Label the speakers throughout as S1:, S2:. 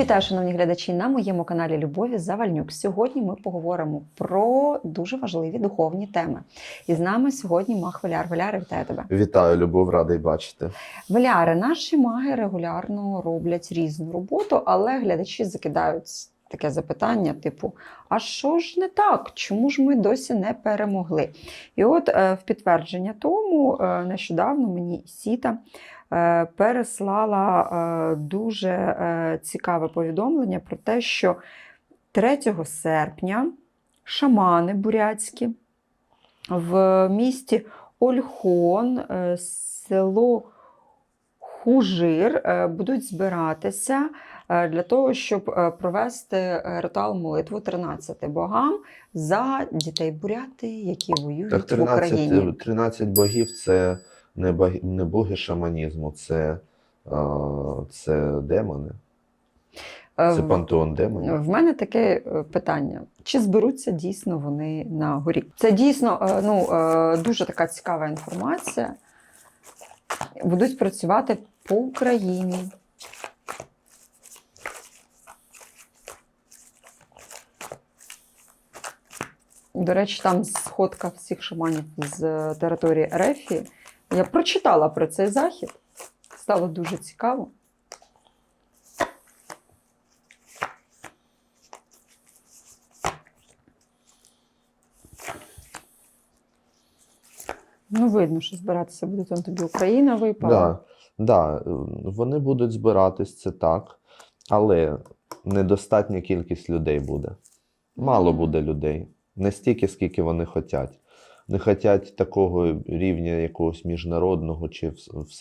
S1: Вітаю, шановні глядачі, на моєму каналі Любові Завальнюк. Сьогодні ми поговоримо про дуже важливі духовні теми. І з нами сьогодні маг Валяр. Валяре, вітаю тебе.
S2: Вітаю, Любов, радий бачити.
S1: Валяри, наші маги регулярно роблять різну роботу, але глядачі закидають таке запитання: типу: а що ж не так? Чому ж ми досі не перемогли? І от е, в підтвердження тому е, нещодавно мені Сіта переслала е, дуже е, цікаве повідомлення про те, що 3 серпня шамани бурятські в місті Ольхон, е, село Хужир, е, будуть збиратися е, для того, щоб е, провести е, ритуал молитву 13 богам за дітей буряти, які воюють
S2: Так,
S1: в Україні.
S2: 13, 13 богів це не боги, шаманізму, це, це демони. Це пантеон демонів.
S1: В мене таке е, питання: чи зберуться дійсно вони на горі? Це дійсно е, ну, е, дуже така цікава інформація. Будуть працювати по Україні. До речі, там сходка всіх шаманів з території Ерефії. Я прочитала про цей захід. Стало дуже цікаво. Ну, видно, що збиратися буде там тобі Україна випала.
S2: Да, да, вони будуть збиратись, це так, але недостатня кількість людей буде. Мало буде людей. Не стільки, скільки вони хочуть. Не хочуть такого рівня якогось міжнародного чи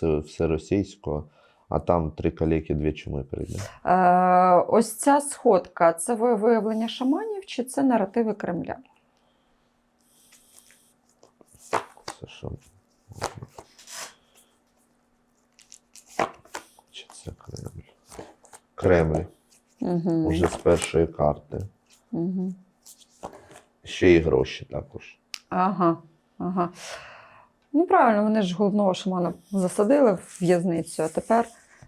S2: всеросійського, а там три каліки, дві чуми прийде.
S1: Е, ось ця сходка це виявлення шаманів чи це наративи Кремля?
S2: Це що? Чи це Кремль? Кремль.
S1: Угу.
S2: Уже з першої карти.
S1: Угу.
S2: Ще й гроші також.
S1: Ага, ага. Ну, правильно, вони ж головного шамана засадили в в'язницю, а тепер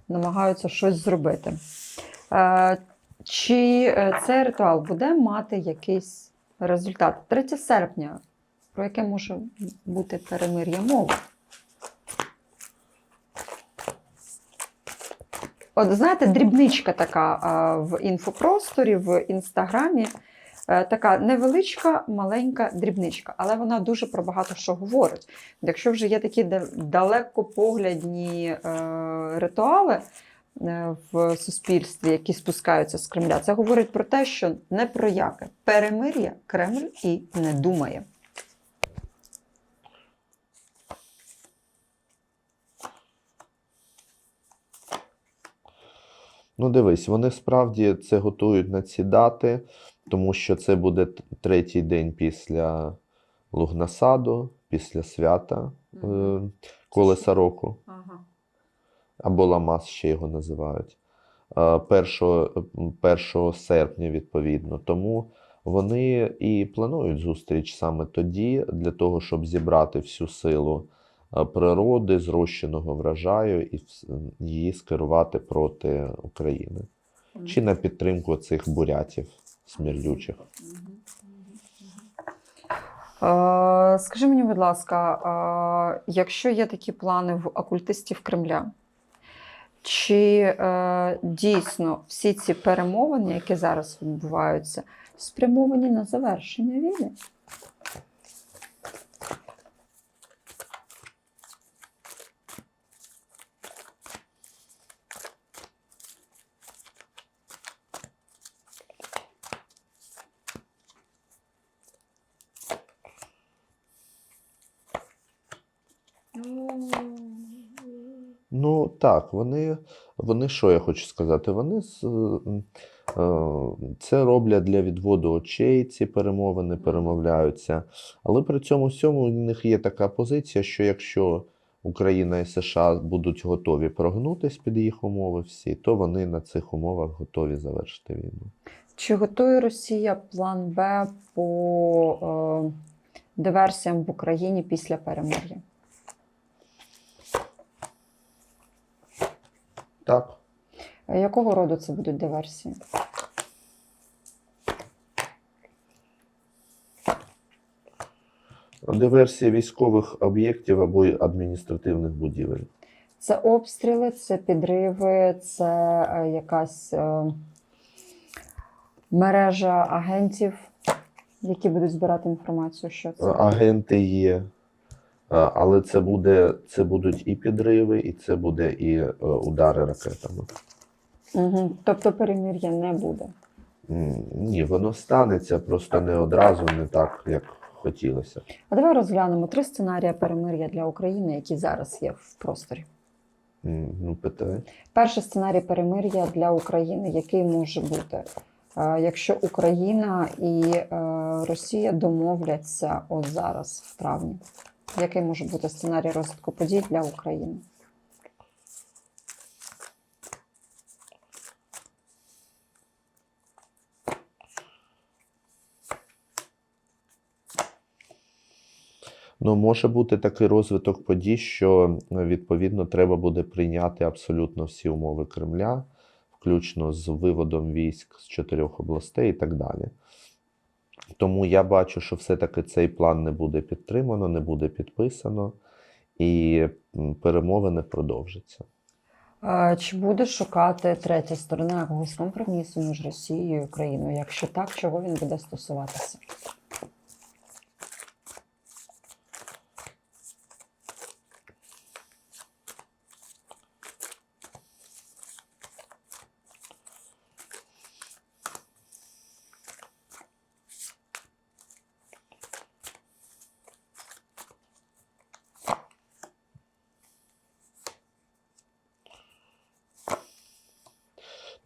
S1: намагаються щось зробити. Е, чи е, цей ритуал буде мати якийсь результат? 3 серпня, про яке може бути перемир'я мови? От знаєте, дрібничка така в інфопросторі, в інстаграмі. Е, Така невеличка, маленька дрібничка, але вона дуже про багато що говорить. Якщо вже є такі далекопоглядні е, ритуали е, в суспільстві, які спускаються з Кремля, це говорить про те, що не про яке перемир'я Кремль і не думає.
S2: Ну, дивись, вони справді це готують на ці дати, тому що це буде третій день після Лугнасаду, після свята е, Колеса року,
S1: Ага.
S2: або Ламас ще його називають. Е, 1, 1 серпня, відповідно. Тому вони і планують зустріч саме тоді, для того, щоб зібрати всю силу е, природи, зрощеного врожаю і її скерувати проти України. Чи на підтримку цих бурятів смердючих.
S1: Е, Скажи мені, будь ласка, е, якщо є такі плани в окультистів Кремля, чи е, дійсно всі ці перемовини, які зараз відбуваються, спрямовані на завершення війни?
S2: Ну так, вони, вони що я хочу сказати? Вони з, е, це роблять для відводу очей, ці перемовини перемовляються. Але при цьому всьому у них є така позиція, що якщо Україна і США будуть готові прогнутись під їх умови всі, то вони на цих умовах готові завершити війну.
S1: Чи готує Росія план Б по е, диверсіям в Україні після перемир'я?
S2: Так.
S1: Якого роду це будуть диверсії?
S2: Диверсія військових об'єктів або адміністративних будівель.
S1: Це обстріли, це підриви, це е, якась е, мережа агентів, які будуть збирати інформацію, що це.
S2: Агенти є, але це, буде, це будуть і підриви, і це буде і е, удари ракетами.
S1: Угу. Тобто перемір'я не буде.
S2: Ні, воно станеться просто не одразу, не так, як хотілося.
S1: А давай розглянемо три сценарії перемир'я для України, які зараз є в просторі.
S2: Ну, питай.
S1: Перший сценарій перемир'я для України, який може бути, Е, якщо Україна і е, Росія домовляться от зараз, в травні. Який може бути сценарій розвитку подій для України?
S2: Ну, може бути такий розвиток подій, що е, відповідно треба буде прийняти абсолютно всі умови Кремля, включно з виводом військ з чотирьох областей і так далі. Тому я бачу, що все-таки цей план не буде підтримано, не буде підписано, і перемовини продовжаться.
S1: Чи буде шукати третя сторона якогось компромісу між Росією і Україною? Якщо так, чого він буде стосуватися?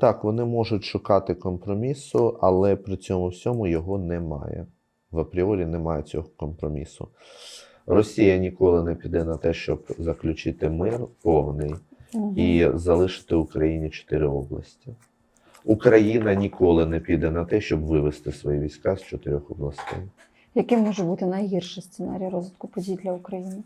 S2: Так, вони можуть шукати компромісу, але при цьому всьому його немає. В апріорі немає цього компромісу. Росія ніколи не піде на те, щоб заключити мир повний і залишити Україні чотири області. Україна ніколи не піде на те, щоб вивести свої війська з чотирьох областей.
S1: Який може бути найгірший сценарій розвитку подій для України?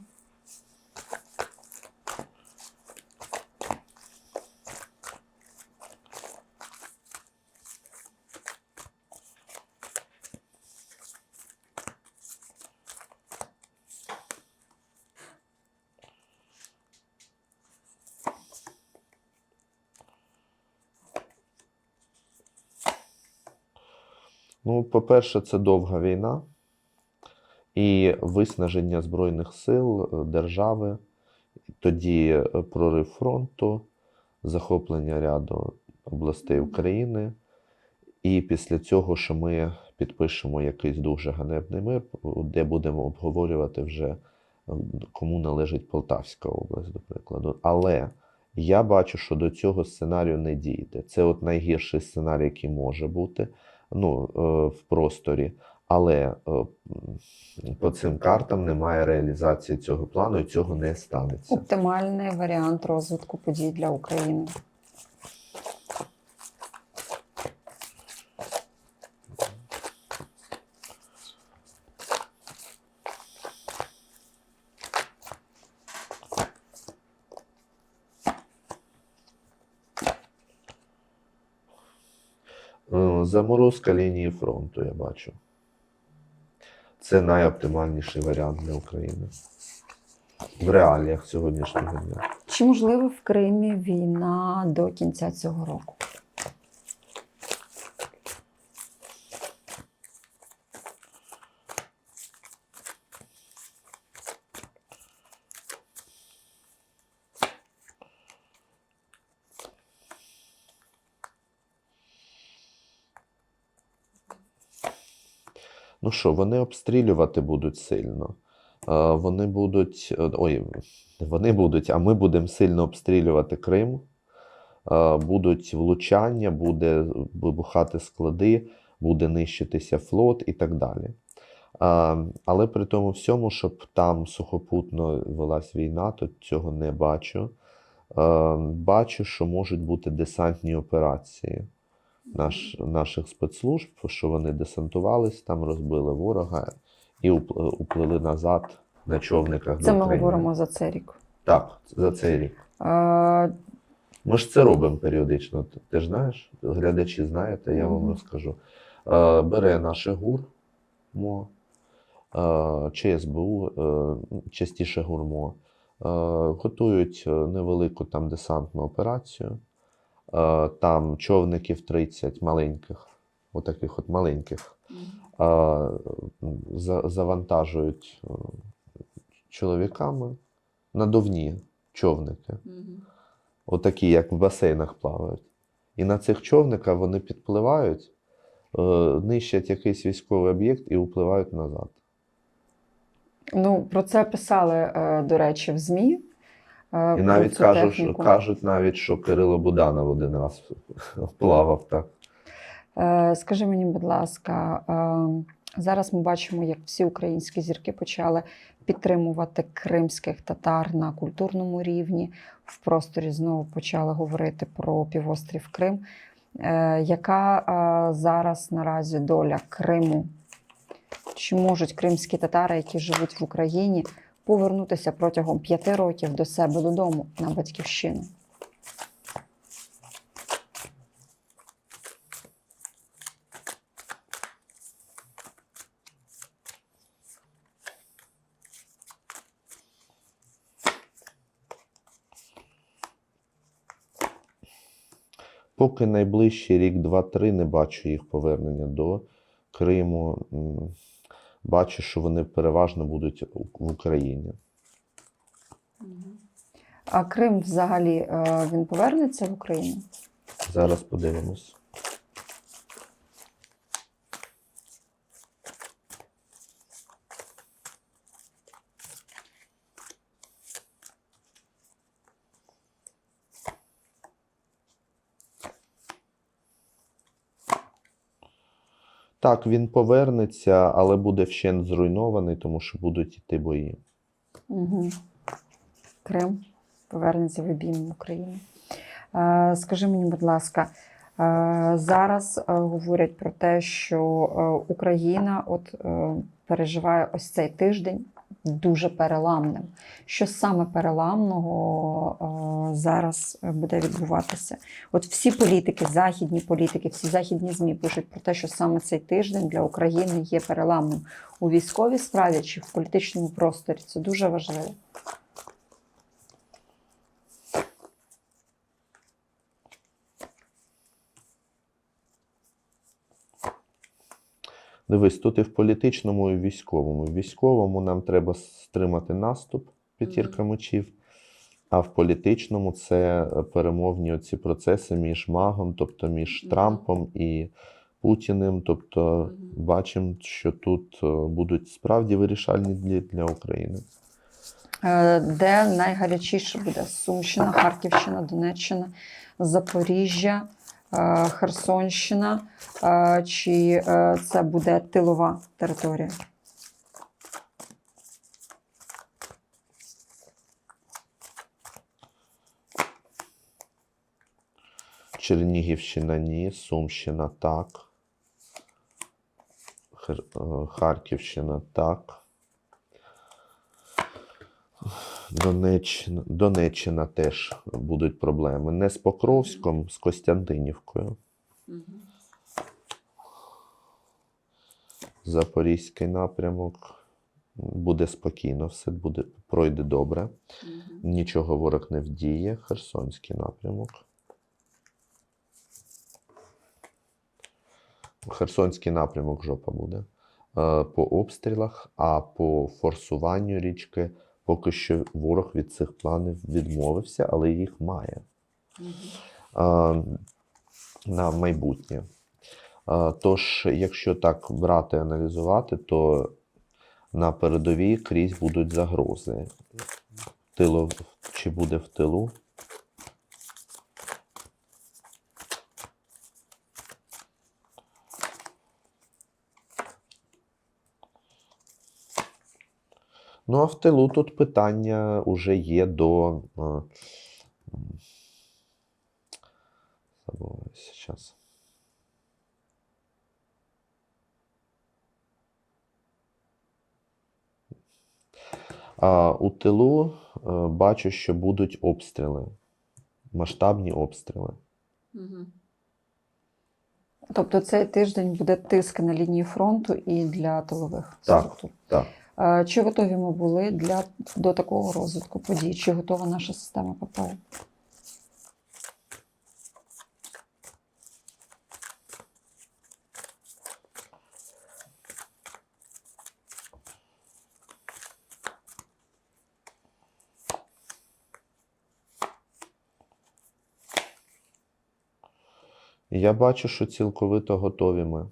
S2: По-перше, це довга війна і виснаження Збройних сил е, держави, тоді е, прорив фронту, захоплення ряду областей України. І після цього, що ми підпишемо якийсь дуже ганебний мир, де будемо обговорювати вже, е, кому належить Полтавська область, до прикладу. Але я бачу, що до цього сценарію не дійде. Це от найгірший сценарій, який може бути ну, е, в просторі. Але е, по цим картам немає реалізації цього плану, і цього не станеться.
S1: Оптимальний варіант розвитку подій для України.
S2: Е, Заморозка лінії фронту, я бачу. Це найоптимальніший варіант для України. В реаліях сьогоднішнього дня.
S1: Чи можливо в Кримі війна до кінця цього року?
S2: Ну що, вони обстрілювати будуть сильно. Е, Вони будуть. е, Ой, вони будуть, а ми будемо сильно обстрілювати Крим. Е, Будуть влучання, буде вибухати склади, буде нищитися флот і так далі. Але при тому всьому, щоб там сухопутно велась війна, то цього не бачу. Бачу, що можуть бути десантні операції наш, наших спецслужб, що вони десантувались, там розбили ворога і уплили назад на човниках
S1: Це ми
S2: України.
S1: говоримо за цей рік.
S2: Так, за цей рік.
S1: Е,
S2: Ми ж це робимо періодично. Ти- ж знаєш, глядачі знаєте, я вам розкажу. Бере наше ГУР, мо, е, ЧСБУ, е, частіше гурмо, готують е, невелику там десантну операцію. Е, Там човників 30 маленьких, отаких от маленьких, завантажують е, чоловіками надувні човники. Отакі, як в басейнах плавають. І на цих човниках вони підпливають, е, нищать якийсь військовий об'єкт і впливають назад.
S1: Ну, про це писали, до речі, в ЗМІ. Е,
S2: І навіть кажуть, кажуть навіть, що Кирило Буданов один раз плавав так.
S1: Е, Скажи мені, будь ласка, е, зараз ми бачимо, як всі українські зірки почали підтримувати кримських татар на культурному рівні. В просторі знову почали говорити про півострів Крим. Яка зараз наразі доля Криму? Чи можуть кримські татари, які живуть в Україні, повернутися протягом п'яти років до себе додому на батьківщину?
S2: Поки найближчий рік, два-три, не бачу їх повернення до Криму. Бачу, що вони переважно будуть в Україні.
S1: А Крим взагалі е, він повернеться в Україну?
S2: Зараз подивимось. Так, він повернеться, але буде вщент зруйнований, тому що будуть йти бої.
S1: Угу. Крим повернеться в обійму України. Е, скажи мені, будь ласка, е, зараз е, говорять про те, що е, Україна от, е, переживає ось цей тиждень дуже переламним. Що саме переламного е, зараз буде відбуватися? От всі політики, західні політики, всі західні ЗМІ пишуть про те, що саме цей тиждень для України є переламним у військовій справі чи в політичному просторі. Це дуже важливо.
S2: Дивись, тут і в політичному, і в військовому. В військовому нам треба стримати наступ п'ятірка мечів, а в політичному це е, перемовні оці процеси між магом, тобто між Трампом і Путіним. Тобто бачимо, що тут е, будуть справді вирішальні дні для України.
S1: Е, Де найгарячіше буде Сумщина, Харківщина, Донеччина, Запоріжжя, Херсонщина, е, чи е, це буде тилова територія?
S2: Чернігівщина ні, Сумщина так. Е, Харківщина так. Донеччина, Донеччина теж будуть проблеми. Не з Покровськом, з Костянтинівкою. Запорізький напрямок. Буде спокійно, все буде, пройде добре. Нічого ворог не вдіє. Херсонський напрямок. Херсонський напрямок жопа буде. Е, По обстрілах, а по форсуванню річки поки що ворог від цих планів відмовився, але їх має а, на майбутнє. А, Тож, якщо так брати аналізувати, то на передовій крізь будуть загрози. Тило, чи буде в тилу? Ну, а в тилу тут питання вже є до. Забуваюся зараз. А у тилу е, бачу, що будуть обстріли. масштабні обстріли.
S1: Тобто цей тиждень буде тиск на лінії фронту і для тилових
S2: Так.
S1: структур.
S2: Так.
S1: Чи готові ми були для, до такого розвитку подій? Чи готова наша система ППО?
S2: Я бачу, що цілковито готові ми.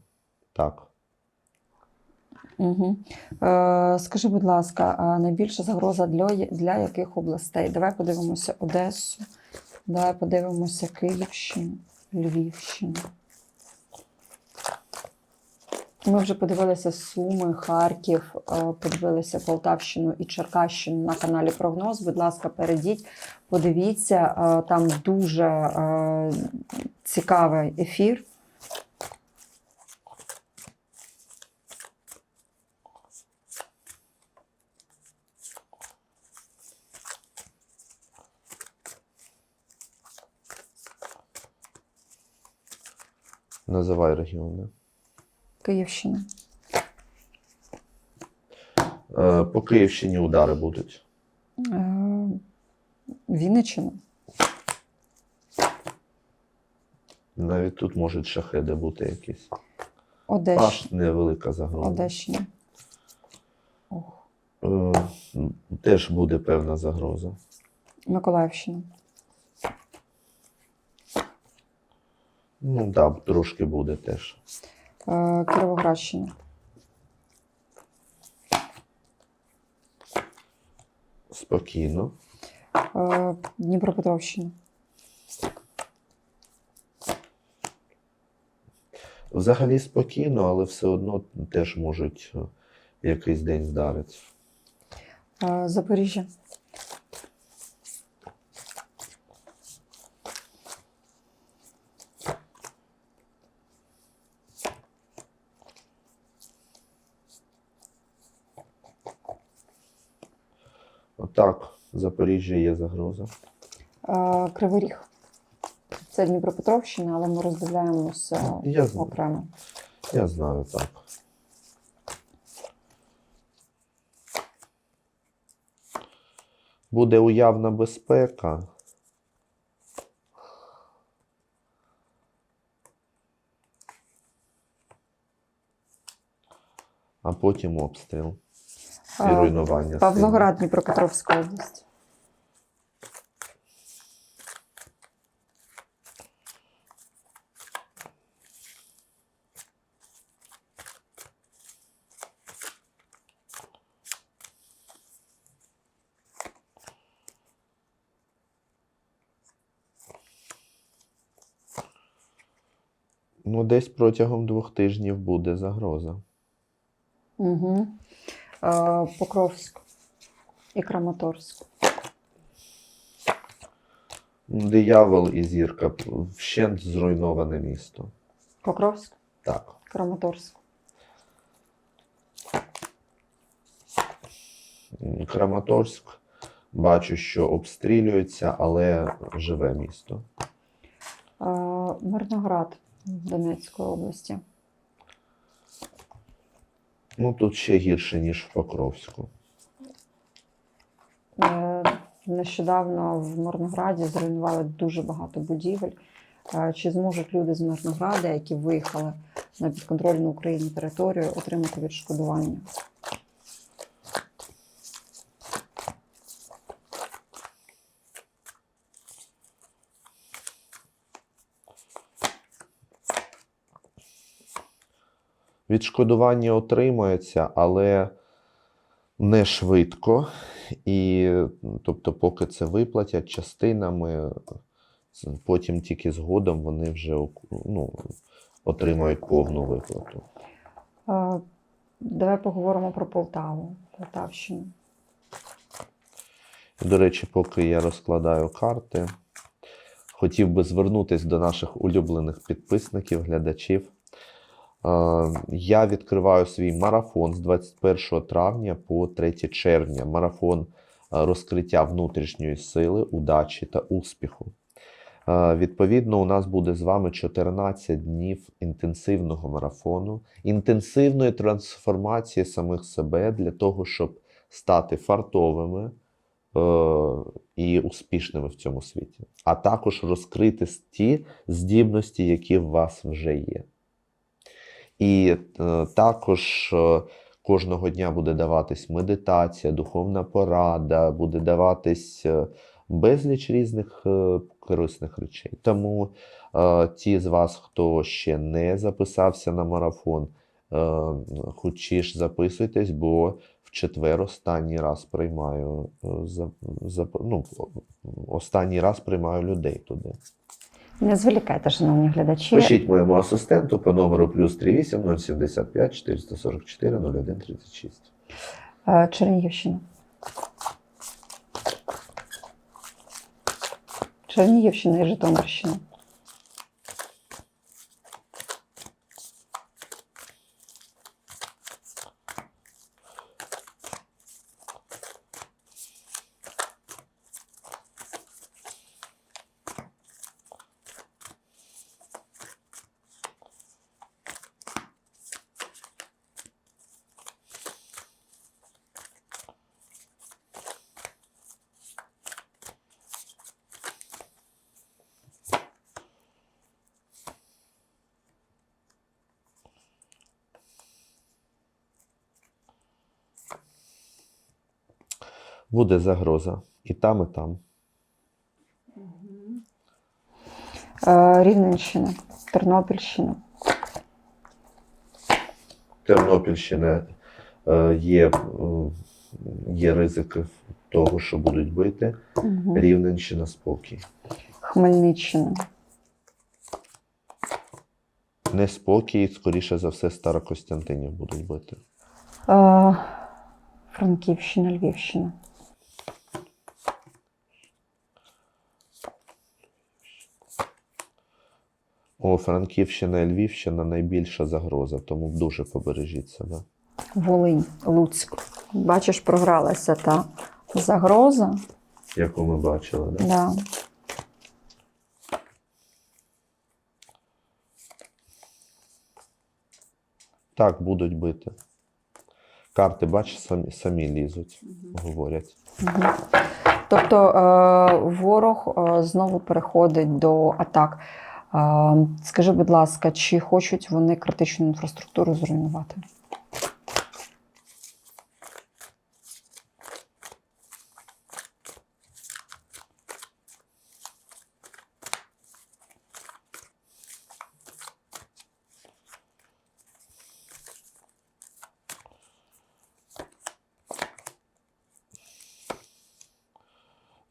S2: Так.
S1: Угу. Е, скажи, будь ласка, найбільша загроза для, для яких областей? Давай подивимося Одесу, давай подивимося Київщину, Львівщину. Ми вже подивилися Суми, Харків, е, подивилися Полтавщину і Черкащину на каналі Прогноз. Будь ласка, перейдіть, подивіться, е, там дуже е, цікавий ефір.
S2: Називай регіони.
S1: Київщина.
S2: Е, По Київщині удари будуть.
S1: Е, Вінниччина.
S2: Навіть тут можуть шахеди бути якісь.
S1: Одещина.
S2: Аж невелика загроза.
S1: Одещина. Ох.
S2: Е, Теж буде певна загроза.
S1: Миколаївщина.
S2: Ну так, трошки буде теж.
S1: Е, Кіровоградщина.
S2: Спокійно.
S1: Е, Дніпропетровщина.
S2: Взагалі спокійно, але все одно теж можуть е, якийсь день вдарити.
S1: Е, Запоріжжя.
S2: Так, Запоріжжя є загроза.
S1: Е, Кривий Ріг. Це Дніпропетровщина, але ми роздивляємося
S2: Я знаю.
S1: окремо.
S2: Я знаю так. Буде уявна безпека. А потім обстріл і руйнування.
S1: Павлоград, Дніпропетровська область.
S2: Ну, десь протягом двох тижнів буде загроза.
S1: Угу. Е, Покровськ і Краматорськ.
S2: Диявол і зірка вщент зруйноване місто.
S1: Покровськ,
S2: Так.
S1: Краматорськ.
S2: Краматорськ бачу, що обстрілюється, але живе місто.
S1: Е, Мирноград Донецької області.
S2: Ну тут ще гірше, ніж в Покровську.
S1: Е, Нещодавно в Мирнограді зруйнували дуже багато будівель. Е, Чи зможуть люди з Мирнограда, які виїхали на підконтрольну Україні територію, отримати відшкодування?
S2: Відшкодування отримується, але не швидко. І тобто, поки це виплатять частинами, потім тільки згодом вони вже ну, отримають повну виплату.
S1: Давай поговоримо про Полтаву, Полтавщину.
S2: До речі, поки я розкладаю карти, хотів би звернутися до наших улюблених підписників, глядачів. Е, Я відкриваю свій марафон з 21 травня по 3 червня. Марафон е, розкриття внутрішньої сили, удачі та успіху. Е, Відповідно, у нас буде з вами 14 днів інтенсивного марафону, інтенсивної трансформації самих себе для того, щоб стати фартовими і успішними в цьому світі, а також розкрити ті здібності, які в вас вже є. І е, також е, кожного дня буде даватись медитація, духовна порада, буде даватись е, безліч різних корисних речей. Тому ті з вас, хто ще не записався на марафон, хочеш записуйтесь, бо в четвер останній раз приймаю ну, останній раз приймаю людей туди.
S1: Не зволікайте, шановні глядачі.
S2: Пишіть моєму асистенту по номеру плюс 38 075 444 01 36.
S1: Е, Чернігівщина. Чернігівщина і Житомирщина.
S2: Буде загроза і там, і там.
S1: Е, Рівненщина, Тернопільщина.
S2: Тернопільщина е, є, є ризики того, що будуть бити.
S1: Мгм.
S2: Рівненщина спокій.
S1: Хмельниччина.
S2: Неспокій, скоріше за все, Старокостянтинів будуть бити.
S1: Е, Франківщина, Львівщина.
S2: Франківщина і Львівщина найбільша загроза, тому дуже побережіть себе.
S1: Волинь, Луцьк. Бачиш, програлася та загроза.
S2: Яку ми бачили, да?
S1: Да.
S2: Так, будуть бити. Карти, бачиш, самі, самі лізуть, говорять.
S1: Мгм. Тобто е, ворог е, знову переходить до атак. Скажи, будь ласка, чи хочуть вони критичну інфраструктуру зруйнувати?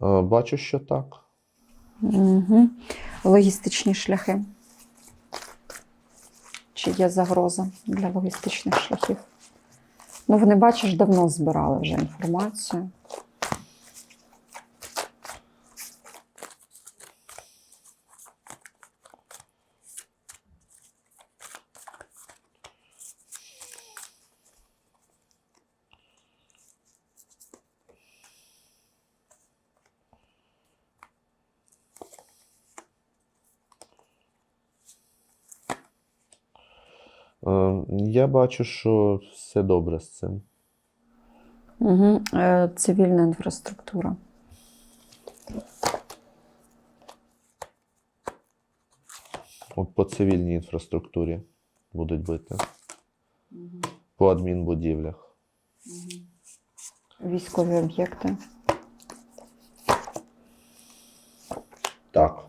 S2: Е, Бачу, що так.
S1: Угу. Логістичні шляхи. Чи є загроза для логістичних шляхів? Ну, вони, бачиш, давно збирали вже інформацію.
S2: Е, Я бачу, що все добре з цим.
S1: Угу. Е, цивільна інфраструктура.
S2: От по цивільній інфраструктурі будуть бити. По адмінбудівлях.
S1: Військові об'єкти.
S2: Так.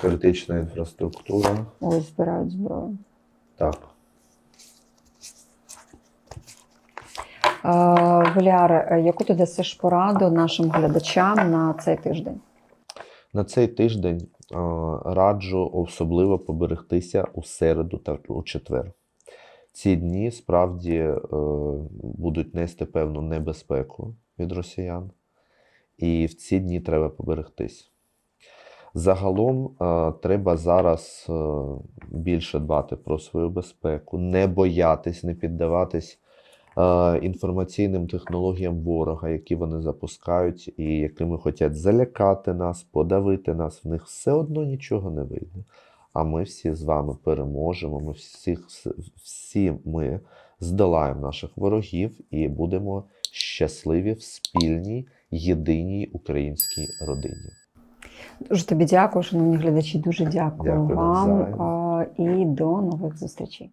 S2: Критична інфраструктура.
S1: Ось збирають зброю.
S2: Так.
S1: Валяре, е, яку ти дасиш пораду нашим глядачам на цей тиждень?
S2: На цей тиждень раджу особливо поберегтися у середу та у четвер. Ці дні справді е, будуть нести певну небезпеку від росіян, і в ці дні треба поберегтись. Загалом е, треба зараз е, більше дбати про свою безпеку, не боятись, не піддаватись е, інформаційним технологіям ворога, які вони запускають, і якими хочуть залякати нас, подавити нас, в них все одно нічого не вийде. А ми всі з вами переможемо. Ми всіх, всі ми здолаємо наших ворогів і будемо щасливі в спільній єдиній українській родині.
S1: Дуже тобі дякую, шановні глядачі. Дуже дякую,
S2: Дякую
S1: вам за... і до нових зустрічей.